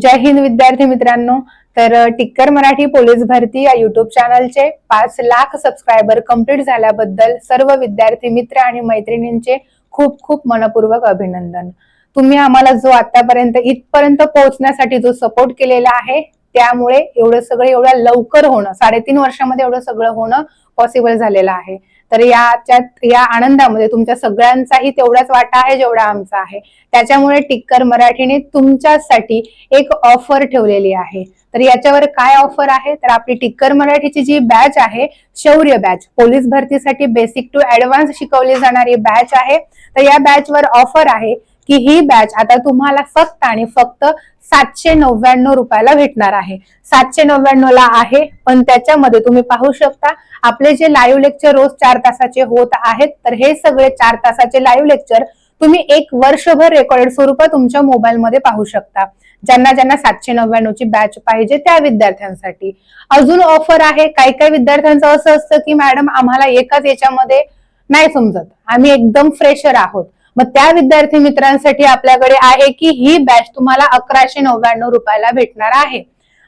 जय हिंद विद्यार्थी मित्रांनो. तर टिक्कर मराठी पोलीस भरती या युट्यूब चॅनलचे पाच लाख सबस्क्रायबर कंप्लीट झाल्याबद्दल सर्व विद्यार्थी मित्र आणि मैत्रिणींचे खूप खूप मनपूर्वक अभिनंदन. तुम्ही आम्हाला जो आतापर्यंत इथपर्यंत पोहोचण्यासाठी जो सपोर्ट केलेला आहे त्यामुळे एवढं सगळं एवढं लवकर होणं साडेतीन वर्षामध्ये एवढं सगळं होणं पॉसिबल झालेलं आहे. तर याच्या या आनंदामध्ये तुमच्या सगळ्यांचाही तेवढाच वाटा आहे जेवढा आमचा आहे. त्याच्यामुळे टिक्कर मराठीने तुमच्यासाठी एक ऑफर ठेवलेली आहे. तर याच्यावर काय ऑफर आहे? तर आपली टिक्कर मराठीची जी बॅच आहे शौर्य बॅच पोलीस भरतीसाठी बेसिक टू ऍडव्हान्स शिकवली जाणारी बॅच आहे. तर या बॅचवर ऑफर आहे. की ही बॅच आता तुम्हाला फक्त आणि फक्त सातशे नव्याण्णव रुपयाला भेटणार आहे. सातशे नव्याण्णव ला आहे पण त्याच्यामध्ये तुम्ही पाहू शकता आपले जे लाईव्ह लेक्चर रोज चार तासाचे होत आहेत तर हे सगळे चार तासाचे लाईव्ह लेक्चर तुम्ही एक वर्षभर रेकॉर्डेड स्वरूपात तुमच्या मोबाईलमध्ये पाहू शकता. ज्यांना ज्यांना सातशे नव्याण्णव ची बॅच पाहिजे त्या विद्यार्थ्यांसाठी. अजून ऑफर आहे काही काही विद्यार्थ्यांचं असं असतं की मॅडम आम्हाला एकाच याच्यामध्ये नाही समजत. आम्ही एकदम फ्रेशर आहोत. मग त्या विद्यार्थी मित्रांसाठी आपल्याकडे आहे की ही बॅच तुम्हाला अकराशे नव्याण्णव रुपयाला भेटणार आहे.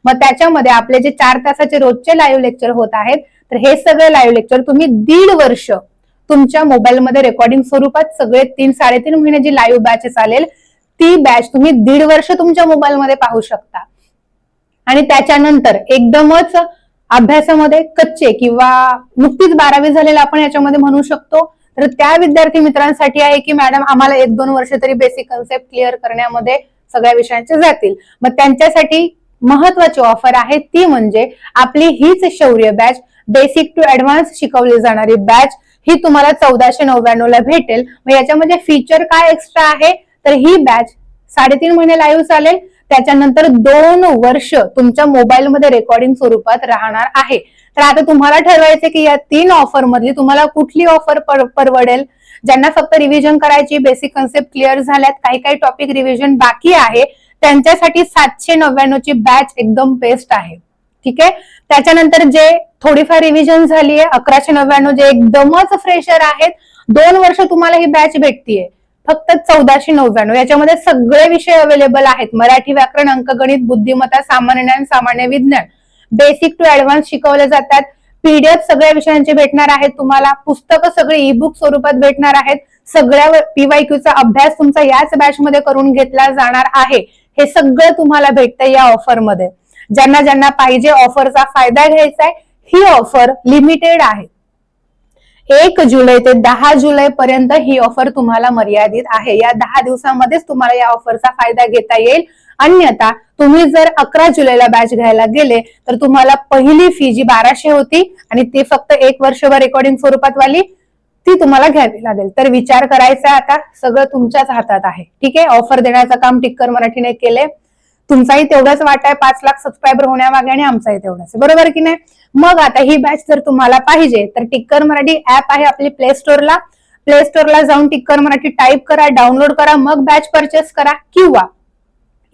मग त्याच्यामध्ये आपले जे चार तासाचे रोजचे लाईव्ह लेक्चर होत आहेत तर हे सगळे लाईव्ह लेक्चर तुम्ही दीड वर्ष तुमच्या मोबाईलमध्ये रेकॉर्डिंग स्वरूपात सगळे तीन साडेतीन महिने जी लाईव्ह बॅच चालेल ती बॅच तुम्ही दीड वर्ष तुमच्या मोबाईलमध्ये पाहू शकता. आणि त्याच्यानंतर एकदमच अभ्यासामध्ये कच्चे किंवा नुकतीच बारावी झालेला आपण याच्यामध्ये म्हणू शकतो तर त्या विद्यार्थी मित्रांसाठी आहे की मॅडम आम्हाला एक दोन वर्ष तरी बेसिक कन्सेप्ट क्लिअर करण्यामध्ये सगळ्या विषयांचे जातील. मग त्यांच्यासाठी महत्वाची ऑफर आहे ती म्हणजे आपली हीच शौर्य बॅच बेसिक टू ऍडव्हान्स शिकवली जाणारी बॅच ही तुम्हाला चौदाशे नव्याण्णव ला भेटेल. मग याच्यामध्ये फीचर काय एक्स्ट्रा आहे? तर ही बॅच साडेतीन महिने लाईव्ह चालेल. त्याच्यानंतर दोन वर्ष तुमच्या मोबाईलमध्ये रेकॉर्डिंग स्वरूपात राहणार आहे. तर आता तुम्हाला ठरवायचं की या तीन ऑफर मधली तुम्हाला कुठली ऑफर परवडेल? ज्यांना फक्त रिव्हिजन करायची बेसिक कन्सेप्ट क्लिअर झाल्यात काही काही टॉपिक रिव्हिजन बाकी आहे त्यांच्यासाठी सातशे नव्याण्णव ची बॅच एकदम बेस्ट आहे. ठीक आहे? त्याच्यानंतर जे थोडीफार रिव्हिजन झाली आहे अकराशे नव्याण्णव जे एकदमच फ्रेशर आहेत दोन वर्ष तुम्हाला ही बॅच भेटतीये. फक्त चौदाशे नव्याण्णव. याच्यामध्ये सगळे विषय अवेलेबल आहेत. मराठी व्याकरण अंकगणित बुद्धिमत्ता सामान्य ज्ञान सामान्य विज्ञान. बेसिक टू ऍडव्हान्स शिकवले जातात. पीडीएफ सगळ्या विषयांचे भेटणार आहेत तुम्हाला. पुस्तकं सगळी ई बुक स्वरूपात भेटणार आहेत. सगळ्या पीवायक्यूचा अभ्यास तुमचा याच बॅच मध्ये करून घेतला जाणार आहे. हे सगळं तुम्हाला भेटतं या ऑफरमध्ये. ज्यांना ज्यांना पाहिजे ऑफरचा फायदा घ्यायचा आहे ही ऑफर लिमिटेड आहे. एक जुलै ते दहा जुलै पर्यंत ही ऑफर तुम्हाला मर्यादित आहे. या दहा दिवसामध्येच तुम्हाला या ऑफरचा फायदा घेता येईल. अन्यथा तुम्ही जर अकरा जुलैला बॅच घ्यायला गेले तर तुम्हाला पहिली फी जी बाराशे होती आणि ती फक्त एक वर्षभर रेकॉर्डिंग स्वरूपात वाली ती तुम्हाला घ्यावी लागेल. तर विचार करायचा आता. सगळं तुमच्याच हातात आहे. ठीक आहे? ऑफर देण्याचं काम टिक्कर मराठीने केले तुमचाही तेवढाच वाटा आहे पाच लाख सबस्क्रायबर होण्यामागे आणि आमचाही तेवढाच बरोबर की नाही? मग आता ही बॅच जर तुम्हाला पाहिजे तर टिक्कर मराठी ऍप आहे आपली प्ले स्टोअरला प्ले स्टोअरला जाऊन टिक्कर मराठी टाईप करा डाउनलोड करा मग बॅच परचेस करा. किंवा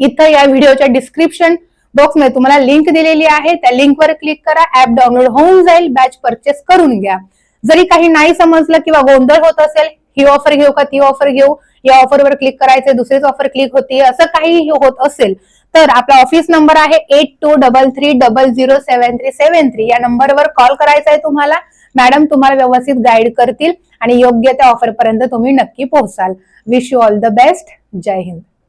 इथं या व्हिडिओच्या डिस्क्रिप्शन बॉक्समध्ये तुम्हाला लिंक दिलेली आहे. त्या लिंकवर क्लिक करा ऍप डाउनलोड होऊन जाईल बॅच परचेस करून घ्या. जरी काही नाही समजलं किंवा गोंधळ होत असेल ही ऑफर घेऊ का ती ऑफर घेऊ? या ऑफरवर क्लिक करायचे दुसरीच ऑफर क्लिक होती असं काही होत असेल तर आपला ऑफिस नंबर आहे eight two double three double zero seven three seven three या नंबरवर कॉल करायचा आहे तुम्हाला. मॅडम तुम्हाला व्यवस्थित गाईड करतील आणि योग्य त्या ऑफर पर्यंत तुम्ही नक्की पोहोचाल. Wish you all the best Jai Hind.